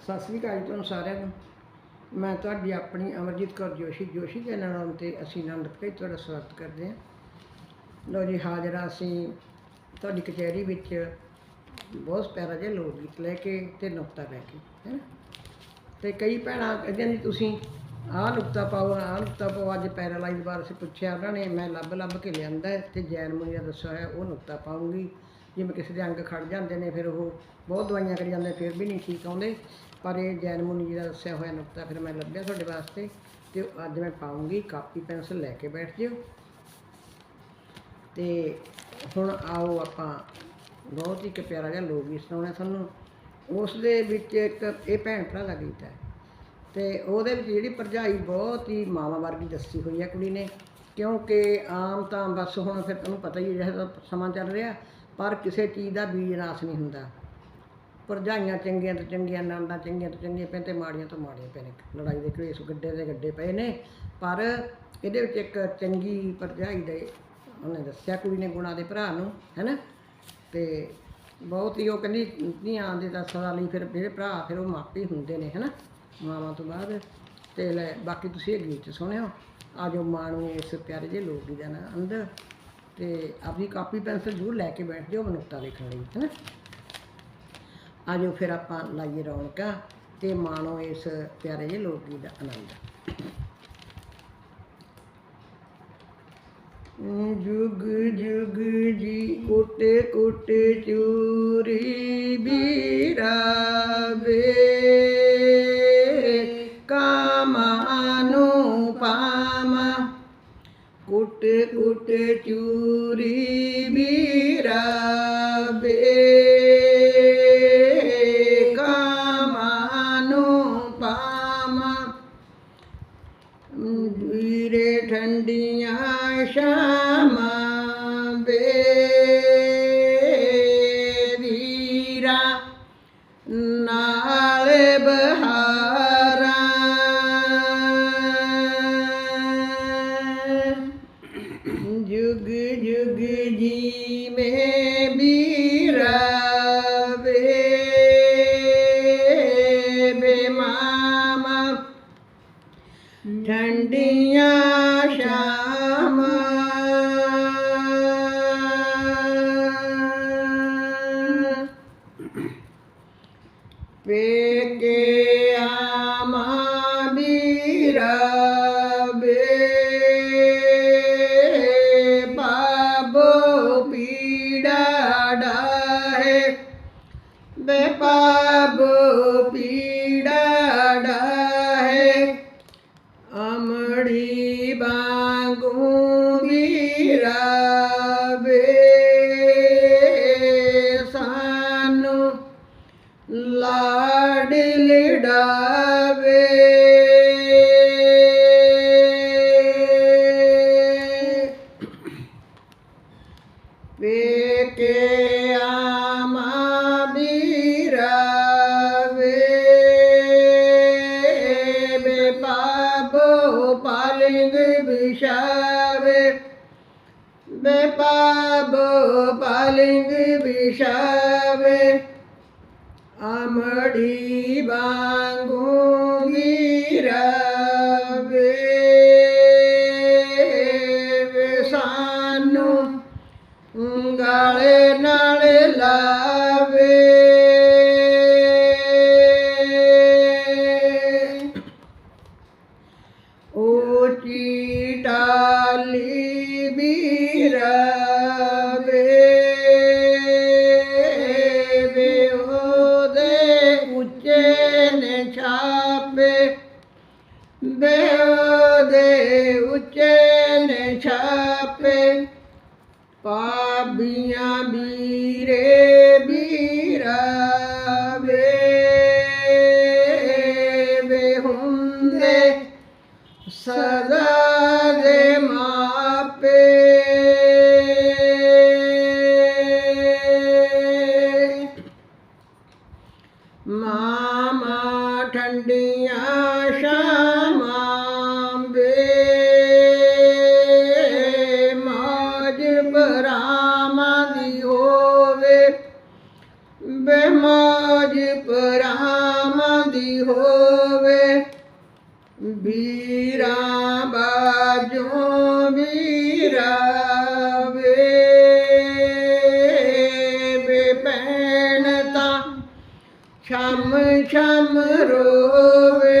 ਸਤਿ ਸ੍ਰੀ ਅਕਾਲ ਜੀ ਤੁਹਾਨੂੰ ਸਾਰਿਆਂ ਨੂੰ। ਮੈਂ ਤੁਹਾਡੀ ਆਪਣੀ ਅਮਰਜੀਤ ਕੌਰ ਜੋਸ਼ੀ। ਜੋਸ਼ੀ ਦੇ ਨਾਮ ਤੇ ਅਸੀਂ ਆਨੰਦ ਭਈ ਤੁਹਾਡਾ ਸਵਾਗਤ ਕਰਦੇ ਹਾਂ। ਲੋ ਜੀ, ਹਾਜ਼ਰਾ ਅਸੀਂ ਤੁਹਾਡੀ ਕਚਹਿਰੀ ਵਿੱਚ। ਬਹੁਤ ਪਿਆਰਾ ਜਿਹਾ ਲੋਕ ਗੀਤ ਲੈ ਕੇ ਤੇ ਨੁਕਤਾ ਲੈ ਕੇ, ਹੈ ਨਾ? ਤੇ ਕਈ ਭੈਣਾਂ ਕਹਿੰਦੀਆਂ ਜੀ ਤੁਸੀਂ ਆਹ ਨੁਕਤਾ ਪਾਓ, ਆਹ ਨੁਕਤਾ ਪਾਓ। ਅੱਜ ਪੈਰਾਲਾਈਜ਼ ਬਾਰੇ ਅਸੀਂ ਪੁੱਛਿਆ, ਉਹਨਾਂ ਨੇ, ਮੈਂ ਲੱਭ ਲੱਭ ਕੇ ਲਿਆਂਦਾ ਹੈ ਤੇ ਜੈਨ ਮੁਨੀ ਦੱਸਿਆ ਹੋਇਆ, ਉਹ ਨੁਕਤਾ ਪਾਉਂਗੀ। ਜਿਵੇਂ ਕਿਸੇ ਦੇ ਅੰਗ ਖੜ ਜਾਂਦੇ ਨੇ, ਫਿਰ ਉਹ ਬਹੁਤ ਦਵਾਈਆਂ ਕਰੀ ਜਾਂਦੇ ਫਿਰ ਵੀ ਨਹੀਂ ਠੀਕ ਆਉਂਦੇ। ਪਰ ਇਹ ਜੈਨ ਮੁਨੀ ਜੀ ਦਾ ਦੱਸਿਆ ਹੋਇਆ ਨੁਕਤਾ ਫਿਰ ਮੈਂ ਲੱਭਿਆ ਤੁਹਾਡੇ ਵਾਸਤੇ ਤੇ ਉਹ ਅੱਜ ਮੈਂ ਪਾਉਂਗੀ, ਕਾਪੀ, ਪੈਨਸਲ ਲੈ ਕੇ ਬੈਠ ਜਿਓ। ਤੇ ਹੁਣ ਆਓ ਆਪਾਂ, ਬਹੁਤ ਹੀ ਇੱਕ ਪਿਆਰਾ ਜਿਹਾ ਲੋਕ ਗੀਤ ਸੁਣਾਉਣਾ ਤੁਹਾਨੂੰ। ਉਸ ਦੇ ਵਿੱਚ ਇੱਕ ਇਹ ਭੈਣ ਭਰਾ ਦਾ ਗੀਤ ਹੈ ਤੇ ਉਹਦੇ ਵਿੱਚ ਜਿਹੜੀ ਭਰਜਾਈ ਬਹੁਤ ਹੀ ਮਾਵਾਂ ਵਰਗੀ ਦੱਸੀ ਹੋਈ ਹੈ ਕੁੜੀ ਨੇ, ਕਿਉਂਕਿ ਆਮ ਤਾਂ ਬਸ ਹੁਣ ਫਿਰ ਤੁਹਾਨੂੰ ਪਤਾ ਹੀ ਹੈ ਜਿਹੜਾ ਸਮਾਂ ਚੱਲ ਰਿਹਾ, ਪਰ ਕਿਸੇ ਚੀਜ਼ ਦਾ ਬੀਜ ਨਾਸ ਨਹੀਂ ਹੁੰਦਾ। ਭਰਜਾਈਆਂ ਚੰਗੀਆਂ ਤੋਂ ਚੰਗੀਆਂ ਨੰਦਾਂ ਚੰਗੀਆਂ ਤੋਂ ਚੰਗੀਆਂ ਪਏ ਤੇ ਮਾੜੀਆਂ ਤੋਂ ਮਾੜੀਆਂ ਪਏ ਨੇ ਲੜਾਈ ਦੇ ਘੜੇਸ ਗੱਡੇ ਦੇ ਗੱਡੇ ਪਏ ਨੇ। ਪਰ ਇਹਦੇ ਵਿੱਚ ਇੱਕ ਚੰਗੀ ਭਰਜਾਈ ਦੇ ਉਹਨੇ ਦੱਸਿਆ, ਕੁੜੀ ਨੇ ਗੁਣਾ ਦੇ ਭਰਾ ਨੂੰ, ਹੈਨਾ? ਤੇ ਬਹੁਤ ਹੀ ਉਹ ਕਹਿੰਦੀ, ਧੀਆਂ ਦੇ ਤਾਂ ਸਦਾ ਲਈ ਫਿਰ ਮੇਰੇ ਭਰਾ, ਫਿਰ ਉਹ ਮਾਪੇ ਹੁੰਦੇ ਨੇ, ਹੈਨਾ? ਮਾਵਾਂ ਤੋਂ ਬਾਅਦ। ਤੇ ਲੈ, ਬਾਕੀ ਤੁਸੀਂ ਇਹ ਗੀਤ ਸੁਣਿਓ। ਆਜੋ ਮਾਣੋ, ਇਸ ਪਿਆਰੇ ਜਿਹੇ ਲੋਕ ਦੀ ਦਾ ਅੰਦਰ। ਤੇ ਆਪਣੀ ਕਾਪੀ ਪੈਨਸਲ ਜ਼ਰੂਰ ਲੈ ਕੇ ਬੈਠ ਜਾਓ ਮਨੁੱਖਤਾ ਦੇਖਣ ਲਈ, ਹੈਨਾ? ਆਜੋ ਫਿਰ ਆਪਾਂ ਲਾਈਏ ਰੌਣਕਾਂ ਤੇ ਮਾਣੋ ਇਸ ਪਿਆਰੇ ਜਿਹੇ ਲੋਕ ਗੀਤ ਦਾ ਆਨੰਦ। ਜੁਗ ਜੁਗ ਜੀ ਕੋਟੇ ਕੋਟੇ ਚੂਰੀ ਬੀਰਾਵੇ ਵੀਰੇ ਠੰਡੀਆਂ ਆਮਾ ਵੀਰਾ ਪਾਲਿੰਗ ਵਿਸ਼ਾਵੇ ਬੇ ਪਾਲਿੰਗ ਵਿਸ਼ਾਵੇ ਅਮੜੀ ਟਾਲੀ ਵੀਰਾ ਵੇ ਉਹਦੇ ਉੱਚੇ ਨੇ ਛਾਪੇ ਵੇ ਉੱਚੇ ਨੇ ਛਾਪੇ ਪਾਬੀਆਂ ਬੇਮੋਜ ਪਰਾਮ ਦੀ ਹੋਵੇ। ਵੀਰਾ ਬਾਜੋ ਵੀਰਾ ਵੇ ਬੇਪੈਣ ਤਾਂ ਛਮ ਛਮ ਰੋਵੇ।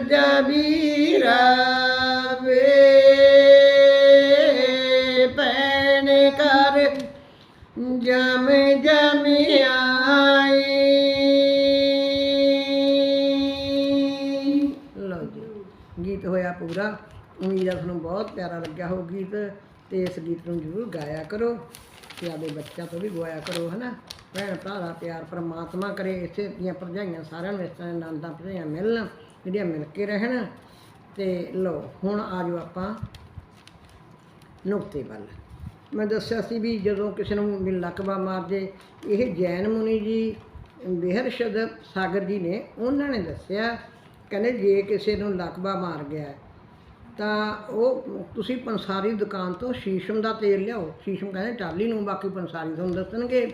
ਸੁਖੀ ਲੱਜਾ ਵੀਰਾ ਵੇ ਭੈਣ ਕਰ ਜਮ ਜਮ ਆਈ। ਲਓ ਜੀ, ਗੀਤ ਹੋਇਆ ਪੂਰਾ। ਉਮੀਦ ਹੈ ਤੁਹਾਨੂੰ ਬਹੁਤ ਪਿਆਰਾ ਲੱਗਿਆ ਹੋ ਗੀਤ, ਤੇ ਇਸ ਗੀਤ ਨੂੰ ਜ਼ਰੂਰ ਗਾਇਆ ਕਰੋ, ਤੇ ਆਦੇ ਬੱਚਿਆਂ ਤੋਂ ਵੀ ਗਵਾਇਆ ਕਰੋ, ਹਨਾ? ਭੈਣ ਭਰਾ ਦਾ ਪਿਆਰ ਪਰਮਾਤਮਾ ਕਰੇ ਇਸੇ ਦੀਆਂ ਭਰਜਾਈਆਂ ਸਾਰਿਆਂ ਨੂੰ ਇਸ ਤਰ੍ਹਾਂ ਆਨੰਦਾਂ ਭਰਜਾਈਆਂ ਮਿਲਣ, ਜਿਹੜੀਆਂ ਮਿਲ ਕੇ ਰਹਿਣ। ਤੇ ਲਓ, ਹੁਣ ਆ ਜਾਓ ਆਪਾਂ ਨੁਕਤੇ ਵੱਲ। ਮੈਂ ਦੱਸਿਆ ਸੀ ਵੀ ਜਦੋਂ ਕਿਸੇ ਨੂੰ ਵੀ ਲਕਵਾ ਮਾਰ ਜੇ ਇਹ ਜੈਨ ਮੁਨੀ ਜੀ ਬਿਹਰਸ਼ਦ ਸਾਗਰ ਜੀ ਨੇ ਉਹਨਾਂ ਨੇ ਦੱਸਿਆ, ਕਹਿੰਦੇ ਜੇ ਕਿਸੇ ਨੂੰ ਲਕਵਾ ਮਾਰ ਗਿਆ, ਤਾਂ ਉਹ ਤੁਸੀਂ ਪੰਸਾਰੀ ਦੁਕਾਨ ਤੋਂ ਸ਼ੀਸ਼ਮ ਦਾ ਤੇਲ ਲਿਆਓ। ਸ਼ੀਸ਼ਮ ਕਹਿੰਦੇ ਟਾਲੀ ਨੂੰ, ਬਾਕੀ ਪੰਸਾਰੀ ਤੁਹਾਨੂੰ ਦੱਸਣਗੇ।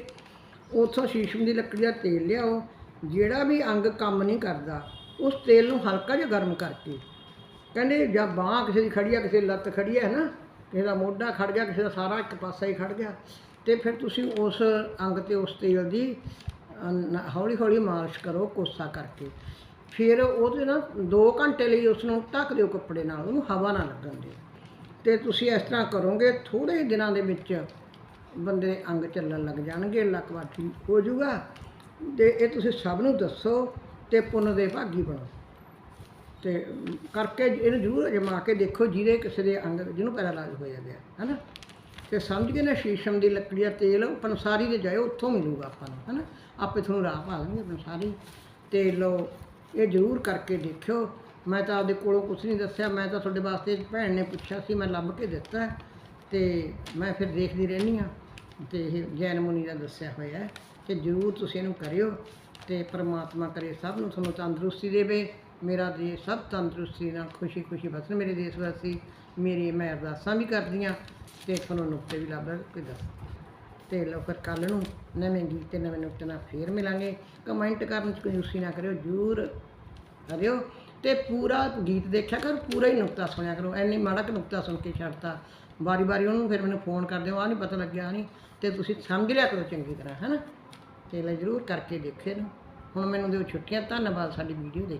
ਉੱਥੋਂ ਸ਼ੀਸ਼ਮ ਦੀ ਲੱਕੜੀ ਦਾ ਤੇਲ ਲਿਆਓ, ਜਿਹੜਾ ਵੀ ਅੰਗ ਕੰਮ ਨਹੀਂ ਕਰਦਾ, ਉਸ ਤੇਲ ਨੂੰ ਹਲਕਾ ਜਿਹਾ ਗਰਮ ਕਰਕੇ। ਕਹਿੰਦੇ, ਜਾਂ ਬਾਹ ਕਿਸੇ ਦੀ ਖੜੀ ਆ, ਕਿਸੇ ਦੀ ਲੱਤ ਖੜੀ ਹੈ ਨਾ, ਕਿਸੇ ਦਾ ਮੋਢਾ ਖੜ ਗਿਆ, ਕਿਸੇ ਦਾ ਸਾਰਾ ਇੱਕ ਪਾਸਾ ਹੀ ਖੜ ਗਿਆ, ਤੇ ਫਿਰ ਤੁਸੀਂ ਉਸ ਅੰਗ ਤੇ ਉਸ ਤੇਲ ਦੀ ਹੌਲੀ ਹੌਲੀ ਮਾਲਿਸ਼ ਕਰੋ, ਕੋਸਾ ਕਰਕੇ। ਫਿਰ ਉਹਦੇ ਨਾਲ 2 ਘੰਟੇ ਲਈ ਉਸ ਨੂੰ ਢੱਕ ਦਿਓ ਕੱਪੜੇ ਨਾਲ, ਉਹਨੂੰ ਹਵਾ ਨਾ ਲੱਗਣ ਦਿਓ। ਤੇ ਤੁਸੀਂ ਇਸ ਤਰ੍ਹਾਂ ਕਰੋਗੇ ਥੋੜੇ ਦਿਨਾਂ ਦੇ ਵਿੱਚ ਬੰਦੇ ਦੇ ਅੰਗ ਚੱਲਣ ਲੱਗ ਜਾਣਗੇ ਲਕਵਾ ਠੀਕ ਹੋ ਜਾਊਗਾ। ਤੇ ਇਹ ਤੁਸੀਂ ਸਭ ਨੂੰ ਦੱਸੋ ਤੇ ਪੁੰਨ ਦੇ ਭਾਗੀ ਬਣੋ। ਤੇ ਕਰਕੇ ਇਹਨੂੰ ਜ਼ਰੂਰ ਅਜਮਾ ਕੇ ਦੇਖੋ ਜਿਹਦੇ ਕਿਸੇ ਦੇ ਅੰਗ, ਜਿਹਨੂੰ ਪੈਰਾਲਾਈਜ਼ ਹੋਇਆ ਗਿਆ ਹੈਨਾ? ਤੇ ਸਮਝ ਕੇ ਨਾ ਸ਼ੀਸ਼ਮ ਦੀ ਲੱਕੜੀ ਦਾ ਤੇਲ ਉਹ ਪੰਸਾਰੀ ਦੇ ਜਾਇਓ, ਉੱਥੋਂ ਮਿਲੂਗਾ ਆਪਾਂ ਨੂੰ, ਹੈਨਾ? ਆਪੇ ਤੁਹਾਨੂੰ ਰਾਹ ਪਾ ਦੇਣਗੇ ਪੰਸਾਰੀ ਤੇ ਲੋ ਇਹ ਜ਼ਰੂਰ ਕਰਕੇ ਦੇਖਿਓ। ਮੈਂ ਤਾਂ ਆਪਦੇ ਕੋਲੋਂ ਕੁਝ ਨਹੀਂ ਦੱਸਿਆ, ਮੈਂ ਤਾਂ ਤੁਹਾਡੇ ਵਾਸਤੇ ਭੈਣ ਨੇ ਪੁੱਛਿਆ ਸੀ, ਮੈਂ ਲੱਭ ਕੇ ਦਿੱਤਾ। ਹੈ ਤੇ ਮੈਂ ਫਿਰ ਦੇਖਦੀ ਰਹਿੰਦੀ ਆ ਤੇ ਇਹ ਜੈਨ ਮੁਨੀ ਦਾ ਦੱਸਿਆ ਹੋਇਆ ਹੈ ਕਿ ਜ਼ਰੂਰ ਤੁਸੀਂ ਇਹਨੂੰ ਕਰਿਓ ਤੇ ਪ੍ਰਮਾਤਮਾ ਕਰੇ, ਸਭ ਨੂੰ ਤੁਹਾਨੂੰ ਤੰਦਰੁਸਤੀ ਦੇਵੇ। ਮੇਰਾ ਦੇਸ਼ ਸਭ ਤੰਦਰੁਸਤੀ ਨਾਲ ਖੁਸ਼ੀ ਖੁਸ਼ੀ ਬਸਣ ਮੇਰੇ ਦੇਸ਼ ਵਾਸੀ ਮੇਰੀ ਮੈਂ ਅਰਦਾਸਾਂ ਵੀ ਕਰਦੀਆਂ ਤੇ ਤੁਹਾਨੂੰ ਨੁਕਤੇ ਵੀ ਲੱਭ ਕੋਈ ਦੱਸ ਤੇ ਲਓ ਫਿਰ ਕੱਲ ਨੂੰ ਨਵੇਂ ਗੀਤ ਤੇ ਨਵੇਂ ਨੁਕਤੇ ਨਾਲ ਫੇਰ ਮਿਲਾਂਗੇ। ਕਮੈਂਟ ਕਰਨ ਚ ਕੰਜੂਸੀ ਨਾ ਕਰਿਓ, ਜ਼ਰੂਰ ਕਰਿਓ। ਤੇ ਪੂਰਾ ਗੀਤ ਦੇਖਿਆ ਕਰੋ, ਪੂਰਾ ਹੀ ਨੁਕਤਾ ਸੁਣਿਆ ਕਰੋ। ਐਨੀ ਮਾੜਾ ਕਿ ਨੁਕਤਾ ਸੁਣ ਕੇ ਛੱਡਤਾ। ਵਾਰੀ ਵਾਰੀ ਉਹਨੂੰ ਫਿਰ ਮੈਨੂੰ ਫੋਨ ਕਰਦੇ ਹੋ ਆ ਨਹੀਂ ਪਤਾ ਲੱਗਿਆ, ਆਹ ਨਹੀਂ ਤੇ ਤੁਸੀਂ ਸਮਝ ਲਿਆ ਕਰੋ ਚੰਗੀ ਤਰ੍ਹਾਂ, ਹੈਨਾ? ਤੇ ਲੈ ਜ਼ਰੂਰ ਕਰਕੇ ਦੇਖੇ ਨੂੰ ਹੁਣ ਮੈਨੂੰ ਦਿਓ ਛੁੱਟੀਆਂ, ਧੰਨਵਾਦ ਸਾਡੀ ਵੀਡੀਓ ਦੇਖ